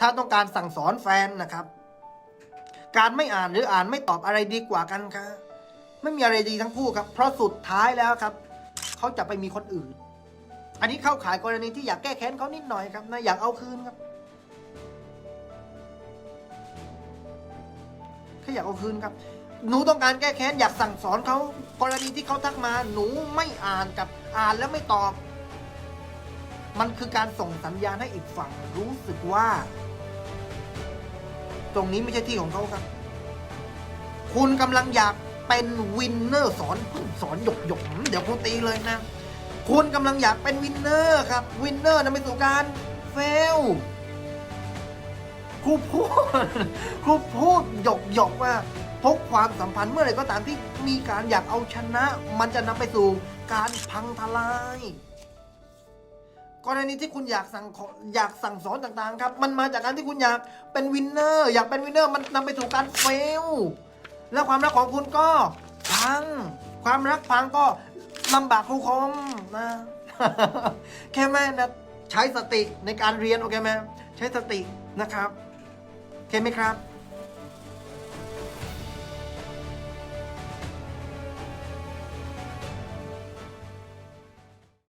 ถ้าต้องการสั่งสอนแฟนนะครับ การไม่อ่านหรืออ่านไม่ตอบอะไรดีกว่ากันครับไม่มีอะไรดีทั้งคู่ครับ เพราะสุดท้ายแล้วครับเขาจะไปมีคนอื่น อันนี้เข้าขายกรณีที่อยากแก้แค้นเขานิดหน่อยครับนะอยากเอาคืนครับแค่อยากเอาคืนครับ หนูต้องการแก้แค้นอยากสั่งสอนเขากรณีที่เขาทักมา หนูไม่อ่านกับอ่านแล้วไม่ตอบ มันคือการส่งสัญญาณให้อีกฝั่งรู้สึกว่า ตรงนี้ไม่ใช่ที่ของเขาครับ คุณกำลังอยากเป็นวินเนอร์สอนสอนหยกหยกเดี๋ยวคุณตีเลยนะ คุณกำลังอยากเป็นวินเนอร์ครับ วินเนอร์นำไปสู่การเฟลครูพูดครูพูดหยกหยกว่าทุกความสัมพันธ์เมื่อไหร่ก็ตามที่มีการอยากเอาชนะ มันจะนำไปสู่การพังทลาย กรณีที่คุณอยากสั่งขออยากสั่งสอนต่างๆครับ มันมาจากการที่คุณอยากเป็นวินเนอร์ อยากเป็นวินเนอร์มันนำไปสู่การเฟล แล้วความรักของคุณก็พัง ความรักพังก็ลำบากครูคมนะ แค่แม่นะใช้สติในการเรียนโอเคไหมใช้สตินะครับโอเคไหมครับ